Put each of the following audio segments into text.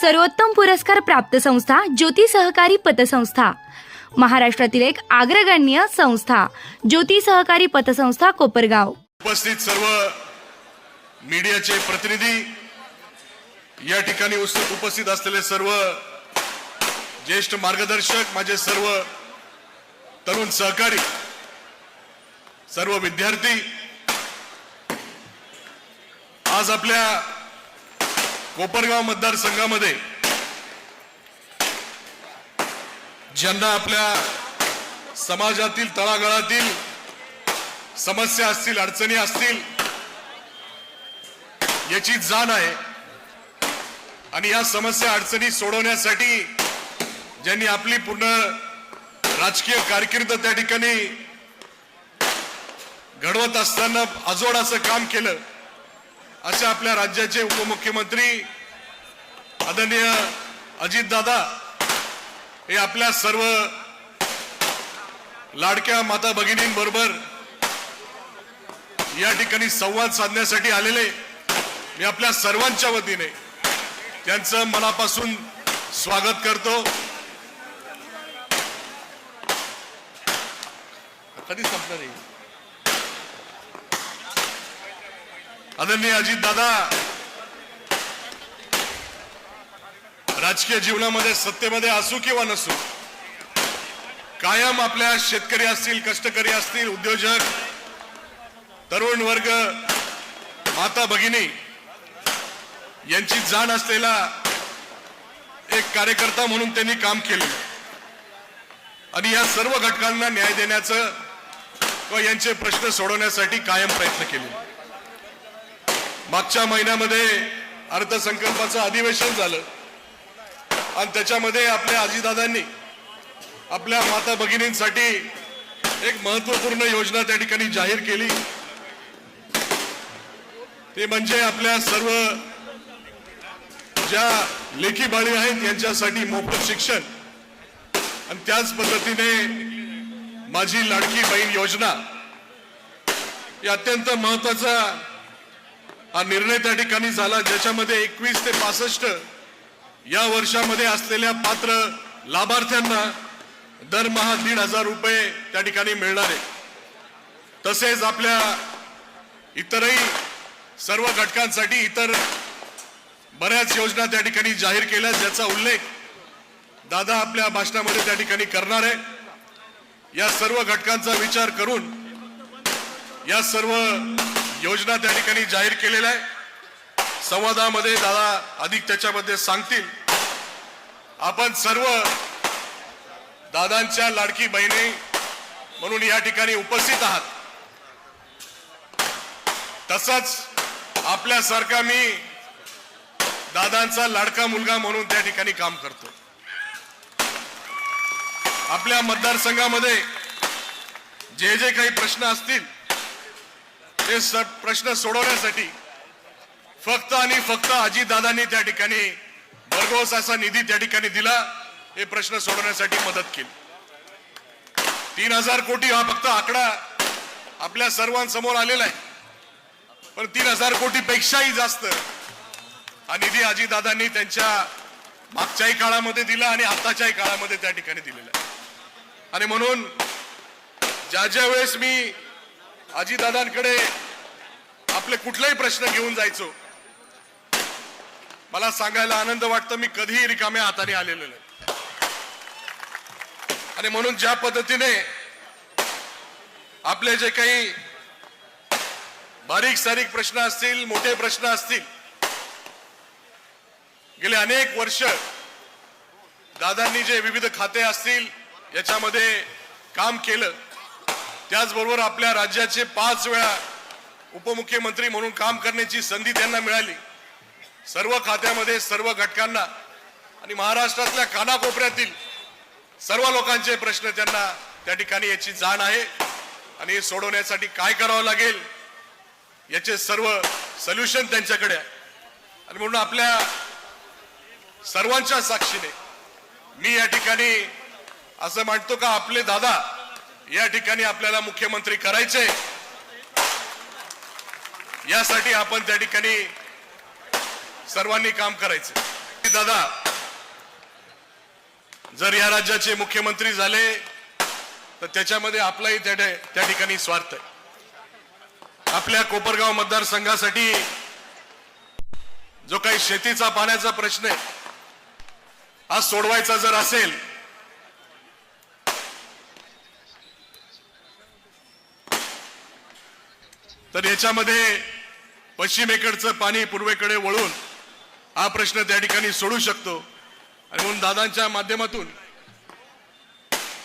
सर्वोत्तम पुरस्कार प्राप्त संस्था ज्योती सहकारी पतसंस्था. महाराष्ट्रातील एक अग्रगण्य संस्था ज्योती सहकारी पतसंस्था कोपरगाव. उपस्थित सर्व मीडियाचे प्रतिनिधी या ठिकाणी उपस्थित असलेले सर्व ज्येष्ठ मार्गदर्शक माझे सर्व तरुण सहकारी सर्व विद्यार्थी आज आपल्या कोपरगाव मतदारसंघामध्ये ज्यांना आपल्या समाजातील तळागाळातील समस्या असतील अडचणी असतील याची जाण आहे. आणि या समस्या अडचणी सोडवण्यासाठी ज्यांनी आपली पूर्ण राजकीय कारकीर्द त्या ठिकाणी घडवत असताना अजोड असं काम केलं असे आपल्या राज्याचे उपमुख्यमंत्री आदरणीय अजितदादा हे आपल्या सर्व लाडक्या माता भगिनींबरोबर या ठिकाणी संवाद साधण्यासाठी आलेले. मी आपल्या सर्वांच्या वतीने त्यांचं मनापासून स्वागत करतो. कधी संपणार आहे आदरणीय अजित दादा. राजकीय जीवनामध्ये सत्तेमध्ये असू किंवा नसू कायम आपल्या शेतकरी असतील कष्टकरी असतील उद्योजक तरुण वर्ग माता भगिनी यांची जाण असलेला एक कार्यकर्ता म्हणून त्यांनी काम केले. आणि या सर्व घटकांना न्याय देण्याचं व यांचे प्रश्न सोडवण्यासाठी कायम प्रयत्न केले. मागच्या महिन्यामध्ये अर्थसंकल्पाचं अधिवेशन झालं. आणि त्याच्यामध्ये आपल्या आजीदादांनी आपल्या माता भगिनींसाठी एक महत्त्वपूर्ण योजना त्या ठिकाणी जाहीर केली. ते म्हणजे आपल्या सर्व ज्या लेखी बाळी आहेत यांच्यासाठी मोफत शिक्षण. आणि त्याच पद्धतीने माझी लाडकी बहीण योजना हे अत्यंत महत्त्वाचा हा निर्णय त्या ठिकाणी झाला ज्याच्यामध्ये एकवीस ते पासष्ट या वर्षामध्ये असलेल्या पात्र लाभार्थ्यांना दरमहा दीड हजार रुपये त्या ठिकाणी मिळणार आहे. तसेच आपल्या इतरही सर्व घटकांसाठी इतर बऱ्याच योजना त्या ठिकाणी जाहीर केल्या ज्याचा उल्लेख दादा आपल्या भाषणामध्ये त्या ठिकाणी करणार आहे. या सर्व घटकांचा विचार करून या सर्व योजना त्या ठिकाणी जाहीर केलेल्या आहे. संवादामध्ये दादा अधिक त्याच्यामध्ये सांगतील. आपण सर्व दादांच्या लाडकी बहिणी म्हणून या ठिकाणी उपस्थित आहात. तसंच आपल्यासारखा मी दादांचा लाडका मुलगा म्हणून त्या ठिकाणी काम करतो. आपल्या मतदारसंघामध्ये जे जे काही प्रश्न असतील ते स- प्रश्न सोडवण्यासाठी फक्त आणि फक्त अजितदादांनी त्या ठिकाणी भरघोस असा निधी त्या ठिकाणी दिला हे प्रश्न सोडवण्यासाठी मदत केली. तीन हजार कोटी हा फक्त आकडा आपल्या सर्वांसमोर आलेला आहे. पण तीन हजार कोटी पेक्षाही जास्त हा निधी अजितदादांनी त्यांच्या मागच्याही काळामध्ये दिला आणि आताच्याही काळामध्ये त्या ठिकाणी दिलेला आहे. आणि म्हणून ज्या ज्या वेळेस मी आजीदादांकडे आपले कुठलेही प्रश्न घेऊन जायचो. मला सांगायला आनंद वाटतो मी कधीही रिकाम्या हाताने आलेलो नाही. आणि म्हणून ज्या पद्धतीने आपले जे काही बारीक सारीक प्रश्न असतील मोठे प्रश्न असतील गेले अनेक वर्ष दादांनी जे विविध खाते असतील याच्यामध्ये काम केलं. त्याचबरोबर आपल्या राज्याचे पाच वेळा उपमुख्यमंत्री म्हणून काम करण्याची संधी त्यांना मिळाली. सर्व खात्यामध्ये सर्व घटकांना आणि महाराष्ट्रातल्या कानाकोपऱ्यातील सर्व लोकांचे प्रश्न त्यांना त्या ठिकाणी याची जाण आहे. आणि हे सोडवण्यासाठी काय करावं लागेल याचे सर्व सोल्युशन त्यांच्याकडे आहे. आणि म्हणून आपल्या सर्वांच्या साक्षीने मी या ठिकाणी असं म्हणतो का आपले दादा या ठिकाणी आपल्याला मुख्यमंत्री करायचे. यासाठी आपण त्या ठिकाणी सर्वांनी काम करायचं. दादा जर या राज्याचे मुख्यमंत्री झाले तर त्याच्यामध्ये आपलाही त्या त्या ठिकाणी स्वार्थ आहे. आपल्या कोपरगाव मतदारसंघासाठी जो काही शेतीचा पाण्याचा प्रश्न आहे आज सोडवायचा जर असेल तर याच्यामध्ये पश्चिमेकडचं पाणी पूर्वेकडे वळून हा प्रश्न त्या ठिकाणी सोडू शकतो. आणि म्हणून दादांच्या माध्यमातून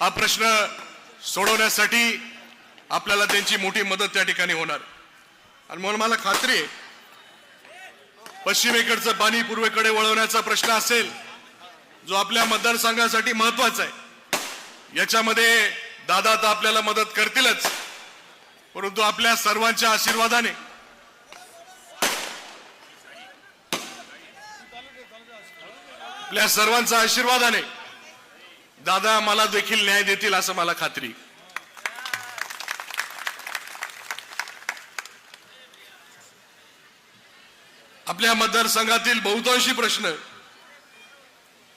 हा प्रश्न सोडवण्यासाठी आपल्याला त्यांची मोठी मदत त्या ठिकाणी होणार. आणि म्हणून मला खात्री आहे पश्चिमेकडचं पाणी पूर्वेकडे वळवण्याचा प्रश्न असेल जो आपल्या मतदारसंघासाठी महत्त्वाचा आहे. याच्यामध्ये दादा तर आपल्याला मदत करतीलच. परंतु आपल्या सर्वांच्या आशीर्वादाने आपल्या सर्वांच्या आशीर्वादाने दादा मला देखील न्याय देतील असं मला खात्री. आपल्या मतदारसंघातील बहुतांशी प्रश्न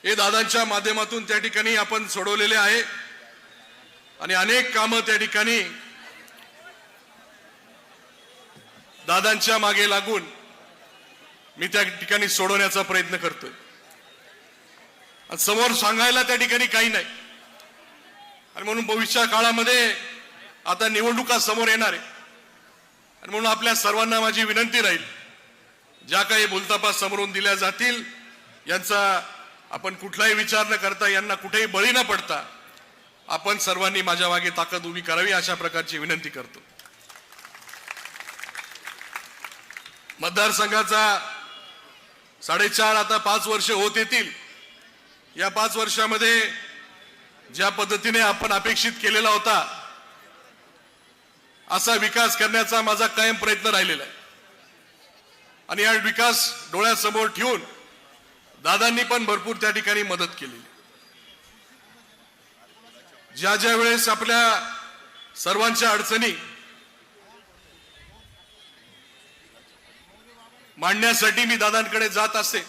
हे दादांच्या माध्यमातून त्या ठिकाणी आपण सोडवलेले आहे. आणि अनेक कामं त्या ठिकाणी दादांच्या मागे लागून मी त्या ठिकाणी सोडवण्याचा प्रयत्न करतोय. समोर सांगायला त्या ठिकाणी काही नाही. आणि म्हणून भविष्य काळामध्ये आता निवडणुका समोर येणार आहे. आणि म्हणून आपल्या सर्वांना माझी विनंती राहील ज्या काही बोलतापा समोरून दिल्या जातील यांचा आपण कुठलाही विचार न करता यांना कुठेही बळी न पडता आपण सर्वांनी माझ्या मागे ताकद उभी करावी अशा प्रकारची विनंती करतो. मतदारसंघाचा साडेचार आता पाच वर्ष होत येतील. या पाच वर्षामध्ये ज्या पद्धतीने आपण अपेक्षित केलेला होता असा विकास करण्याचा माझा कायम प्रयत्न राहिलेला आहे. आणि हा विकास डोळ्यासमोर ठेवून दादांनी पण भरपूर त्या ठिकाणी मदत केलेली ज्या ज्या वेळेस आपल्या सर्वांच्या अडचणी मांडण्यासाठी मी दादांकडे जात असते.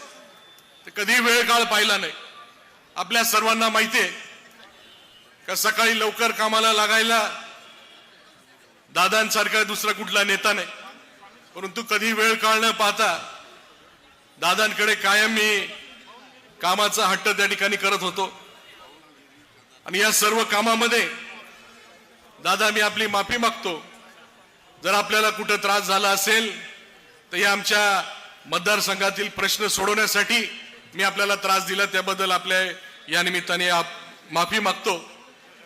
तर कधी वेळ काळ पाहिला नाही. आपल्या सर्वांना माहिती आहे का सकाळी लवकर कामाला लागायला दादांसारखा दुसरा कुठला नेता नाही. परंतु कधी वेळ काळ न पाहता दादांकडे कायम मी कामाचा हट्ट त्या ठिकाणी करत होतो. आणि या सर्व कामामध्ये दादा मी आपली माफी मागतो. जर आपल्याला कुठं त्रास झाला असेल तर या आमच्या मतदारसंघातील प्रश्न सोडवण्यासाठी मी आपल्याला त्रास दिला. त्याबद्दल आपल्या या निमित्ताने आप- माफी मागतो.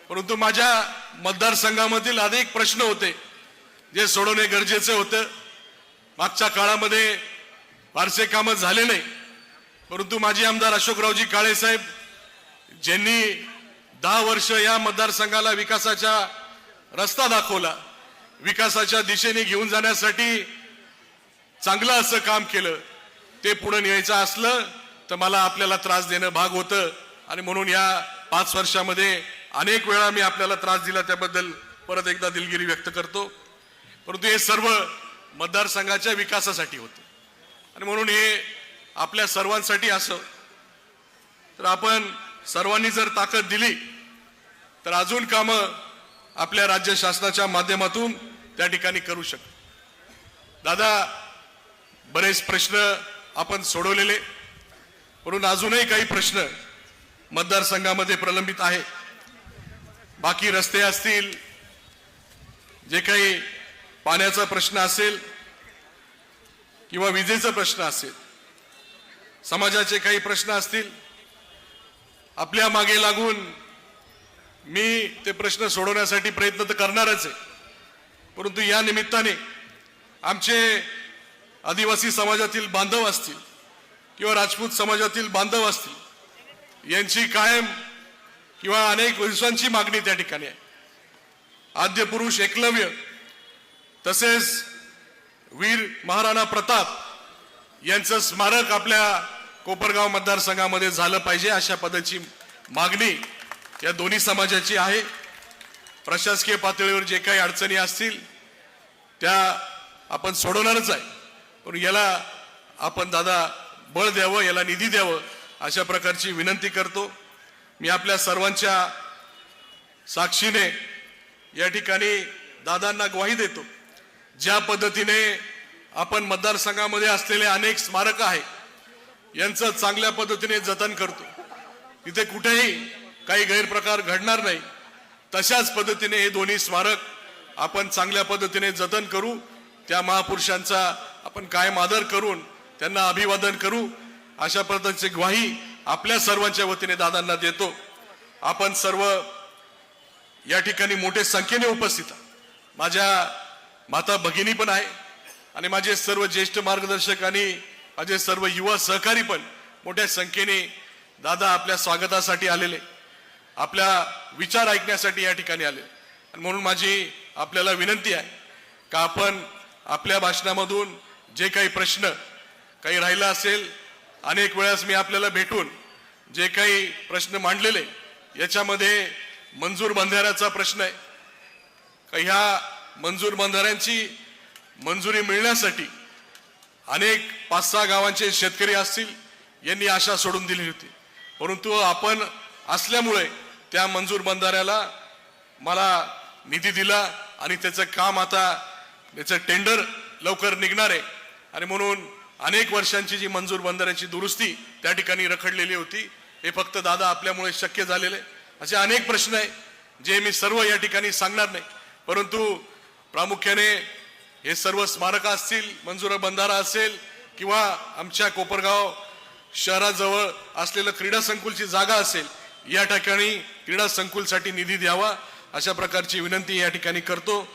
परंतु माझ्या मतदारसंघामधील अनेक प्रश्न होते जे सोडवणे गरजेचं होतं. मागच्या काळामध्ये फारसे कामं झाले नाही. परंतु माजी आमदार अशोकरावजी काळे साहेब ज्यांनी दहा वर्ष या मतदारसंघाला विकासाच्या रस्ता दाखवला विकासाच्या दिशेने घेऊन जाण्यासाठी चांगलं असं काम केलं ते पुढे न्यायचं असलं तर मला आपल्याला त्रास देणं भाग होतं. आणि म्हणून या पाच वर्षामध्ये अनेक वेळा मी आपल्याला त्रास दिला त्याबद्दल परत एकदा दिलगिरी व्यक्त करतो. परंतु हे सर्व मतदारसंघाच्या विकासासाठी होतं. आणि म्हणून हे आपल्या सर्वांसाठी असं. तर आपण सर्वांनी जर ताकद दिली तर अजून कामं आपल्या राज्य शासनाच्या माध्यमातून त्या ठिकाणी करू शकतो. दादा बरेच प्रश्न आपण सोडवलेले म्हणून अजूनही काही प्रश्न मतदारसंघामध्ये प्रलंबित आहे. बाकी रस्ते असतील जे काही पाण्याचा प्रश्न असेल किंवा विजेचा प्रश्न असेल समाजाचे काही प्रश्न असतील आपल्या मागे लागून मी ते प्रश्न सोडवण्यासाठी प्रयत्न तर करणारच आहे. परंतु या निमित्ताने आमचे आदिवासी समाजातील बांधव असतील किंवा राजपूत समाजातील बांधव असतील यांची कायम किंवा अनेक दिवसांची मागणी त्या ठिकाणी आहे. आद्य पुरुष एकलव्य तसेच वीर महाराणा प्रताप यांचं स्मारक आपल्या कोपरगाव मतदारसंघामध्ये झालं पाहिजे अशा पद्धतीची मागणी या दोन्ही समाजाची आहे. प्रशासकीय पातळीवर जे काही अडचणी असतील त्या आपण सोडवणारच आहे. पण याला आपण दादा बळ द्यावं याला निधी द्यावं अशा प्रकारची विनंती करतो. मी आपल्या सर्वांच्या साक्षीने या ठिकाणी दादांना ग्वाही देतो. ज्या पद्धतीने आपण मतदारसंघामध्ये असलेले अनेक स्मारक आहे यांचं चांगल्या पद्धतीने जतन करतो. तिथे कुठेही काही गैरप्रकार घडणार नाही. तशाच पद्धतीने हे दोन्ही स्मारक आपण चांगल्या पद्धतीने जतन करू. त्या महापुरुषांचा आपण कायम आदर करून त्यांना अभिवादन करू. अशा पद्धतीची ग्वाही आपल्या सर्वांच्या वतीने दादांना देतो. आपण सर्व या ठिकाणी मोठ्या संख्येने उपस्थित माझ्या माता भगिनी पण आहे आणि माझे सर्व ज्येष्ठ मार्गदर्शक आणि माझे सर्व युवा सहकारी पण मोठ्या संख्येने दादा आपल्या स्वागतासाठी आलेले आपल्या विचार ऐकण्यासाठी या ठिकाणी आले आणि म्हणून माझी आपल्याला विनंती आहे का आपण आपल्या भाषणामधून जे काही प्रश्न काही राहिला असेल अनेक वेळास मी आपल्याला भेटून जे काही प्रश्न मांडलेले याच्यामध्ये मंजूर बंधाऱ्याचा प्रश्न आहे. का ह्या मंजूर बंधाऱ्यांची मंजुरी मिळण्यासाठी अनेक पाच सहा गावांचे शेतकरी असतील यांनी आशा सोडून दिली होती. परंतु आपण असल्यामुळे त्या मंजूर बंधाऱ्याला मला निधी दिला आणि त्याचं काम आता त्याचं टेंडर लवकर निघणार आहे. आणि म्हणून अनेक वर्षांची जी मंजूर बंधाऱ्याची दुरुस्ती त्या ठिकाणी रखडलेली होती हे फक्त दादा आपल्यामुळे शक्य झालेले. असे अनेक प्रश्न आहे जे मी सर्व या ठिकाणी सांगणार नाही. परंतु प्रामुख्याने हे सर्व स्मारक असतील मंजूर बंधारा असेल किंवा आमच्या कोपरगाव शहराजवळ असलेलं क्रीडा संकुलची जागा असेल या ठिकाणी क्रीडा संकुलसाठी निधी द्यावा अशा प्रकारची विनंती या ठिकाणी करतो.